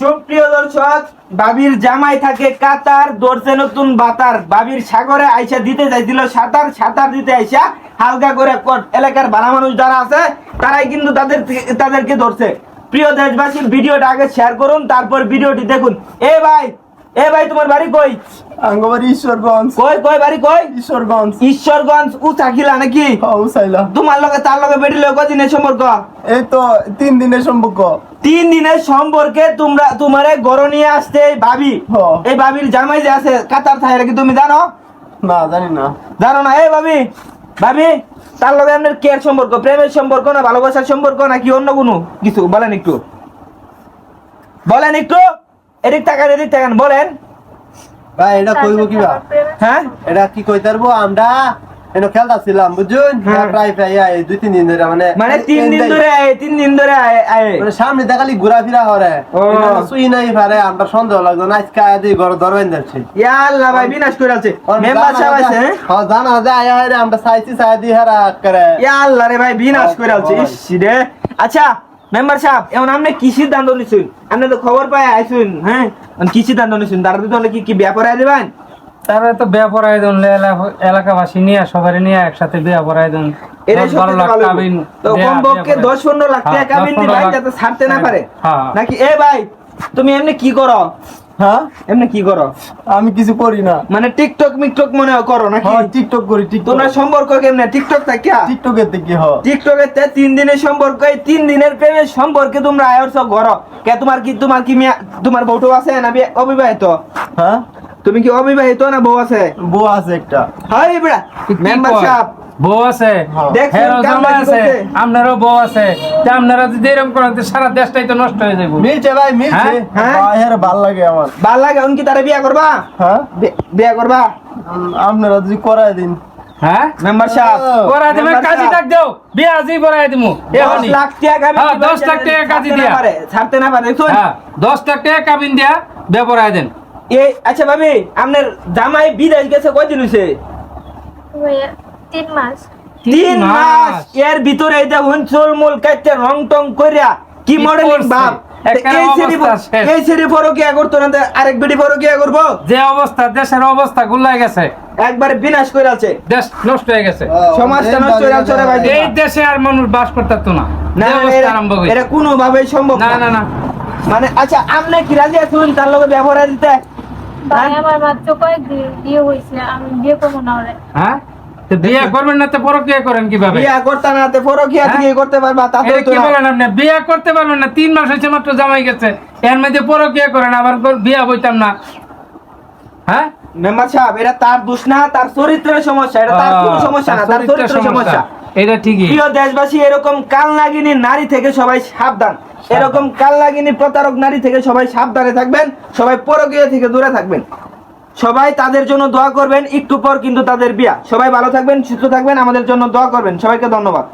সুপ্রিয় দর্শক, বাবির জামাই থাকে কাতার দর্শে নতুন বাতার। বাবির সাগরে আইসা দিতে চাইছিল সাঁতার সাঁতার দিতে আইসা হালকা করে কট এলাকার ভালো মানুষ যারা আছে, তারাই কিন্তু তাদের তাদেরকে ধরছে। প্রিয় দেশবাসীর ভিডিওটা আগে শেয়ার করুন, তারপর ভিডিওটি দেখুন। এ ভাই এ ভাই তোমার বাড়ি কই? আঙ্গবাড়ি ঈশ্বরগঞ্জ। কই কই বাড়ি কই? ঈশ্বরগঞ্জ। ঈশ্বরগঞ্জ উ থাকিলা নাকি উসাইলা তোমার লগে তার লগে বেড়ি লগে কদিনের সম্পর্ক? এই তো তিন দিনের সম্পর্ক। তিন দিনের সম্পর্কে তোমরা তোমারে গড় নিয়ে আসতে এই ভাবি। এই ভাবির জামাই যে আছে কাতার থাই কি তুমি জানো? না জানি না। জানো না এই ভাবি। ভাবি তার লগে আপনার কেয়ার সম্পর্ক প্রেমের সম্পর্ক না ভালোবাসার সম্পর্ক নাকি অন্য কোনো? কিছু বলেন একটু। বলেন একটু। এদিক তাকান এদিক তাকান বলেন। ভাই এটা কইব কিবা? হ্যাঁ? এটা কি কই তারবো আমরা এনো খেলতাছিলাম বুঝুন? হ্যাঁ। প্রায় প্রায় এই দুই তিন দিন ধরে মানে মানে তিন দিন ধরে আয়, তিন দিন ধরে আয়, আয়। মানে সামনে দেখালি ঘোরাফেরা হরে। সুই নাই পারে আমরা সন্দেহ লাগতো না আজকে আয়া দিয়ে ঘর ধরবেন যাচ্ছে। ইয়া আল্লাহ ভাই বিনাশ করে আছে মেম্বার সাহেব আছে হ্যাঁ? হ্যাঁ জানা যায় আয়া রে আমরা চাইছি চাই দিয়ে হারা করে। ইয়া আল্লাহ রে ভাই বিনাশ করে আছে। ইস রে। আচ্ছা মেম্বার সাহেব এখন আপনি কি সিদ্ধান্ত নিছেন? আপনি তো খবর পাই আইছেন হ্যাঁ? কি সিদ্ধান্ত নিছেন? তার তাহলে কি কি ব্যাপার পড়াই দিবেন? তারপরে তো ব্যাপার দেন এলাকাবাসী নিয়ে সবাই নিয়ে একসাথে ব্যাপার হ্যাঁ, কাবিন দশ পনেরো দিবেন লাখ। যাতে ছাড়তে না পারে। হ্যাঁ। নাকি এ ভাই তুমি এমনি কি করো? হ্যাঁ? এমনি কি করো? আমি কিছু করি না। মানে টিকটক মিকটক মনে করো নাকি? হ্যাঁ টিকটক করি টিকটক। তোমরা সম্পর্ক কেমনে? টিকটক থাকিয়া টিকটকের থেকে হ টিকটকের তে তিন দিনের সম্পর্ক এই তিন দিনের প্রেমের সম্পর্কে তোমরা আয়রছ ঘর কে তোমার কি তোমার কি মেয়া- তোমার বউটো আছে না অবিবাহিত? হ্যাঁ? তুমি কি অবিবাহিত না বউ আছে? বউ আছে একটা। হাই বেড়া বউ আছে হ্যাঁ। দেখছেন জামাই আছে? আপনারও বউ আছে। তা আপনারা যদি এরকম করেন তো সারা দেশটাই তো নষ্ট হয়ে যাবে মিলছে ভাই মিলছে। হ্যাঁ? হ্যাঁ? ভালো লাগে আমার। ভালো লাগে উনকি তারে বিয়া করবা? হ্যাঁ? বিয়া করবা? আপনারা যদি করাই দিন। হ্যাঁ? মেম্বার সাহেব পড়াই দেবেন কাজী ডাক দেও। বিয়া আজই পড়াই দিমু। দশ এখনই লাখ টাকা হ্যাঁ, লাখ টাকা কাজী দিয়া। পারে, ছাড়তে না পারে দেখুন হ্যাঁ লাখ টাকা কাবিন দিয়া বিয়া পড়াই দেন। এই আচ্ছা ভাবি আপনার জামাই বিদেশ গেছে কয়দিন হইছে? তিন মাস। তিন মাস। এর ভিতরে এই দেখুন চুলমুল কাটতে রং টং কইরা কি মডেলিং? ভাব এই করতো না? তো আরেক বেটি পরকিয়া করব? যে অবস্থা দেশের অবস্থা গুলাই গেছে। একবার বিনাশ করে আছে দেশ নষ্ট হয়ে গেছে। সমাজটা নষ্ট হয়ে যাচ্ছে ভাই। এই দেশে আর মানুষ বাস করতে পারতো না। না যে অবস্থা এরা- আরম্ভ এটা কোনো ভাবে সম্ভব না না। না মানে আচ্ছা আপনি কি রাজি আছেন? তার লগে ব্যবহার দিতে ভাই আমার মাত্র কয়েকদিন বিয়ে হয়েছে আমি বিয়ে করব না ওরে। হ্যাঁ? বিয়ে করবেন না তো পরকিয়া করেন কীভাবে? বিয়া করতে না তে পরকিয়া হ্যাঁ? থেকে করতে পারবা তা তো কি বলেন আপনি? বিয়ে করতে পারবেন না তিন মাস হয়েছে মাত্র জামাই গেছে। এর মধ্যে পরকিয়া করেন আবার বিয়া বইতাম না। হ্যাঁ? মেম্বার সাহেব এটা তার দোষ না তার চরিত্রের সমস্যা এটা তার কোনো সমস্যা না তার চরিত্রের সমস্যা। এটা ঠিকই। প্রিয় দেশবাসী এরকম কাল লাগিনী নারী থেকে সবাই সাবধান। এরকম কাল লাগিনী প্রতারক নারী থেকে সবাই সাবধানে থাকবেন সবাই পরকীয় থেকে দূরে থাকবেন। সবাই তাদের জন্য দোয়া করবেন, একটু পর কিন্তু তাদের বিয়া। সবাই ভালো থাকবেন, সুস্থ থাকবেন, আমাদের জন্য দোয়া করবেন। সবাইকে ধন্যবাদ।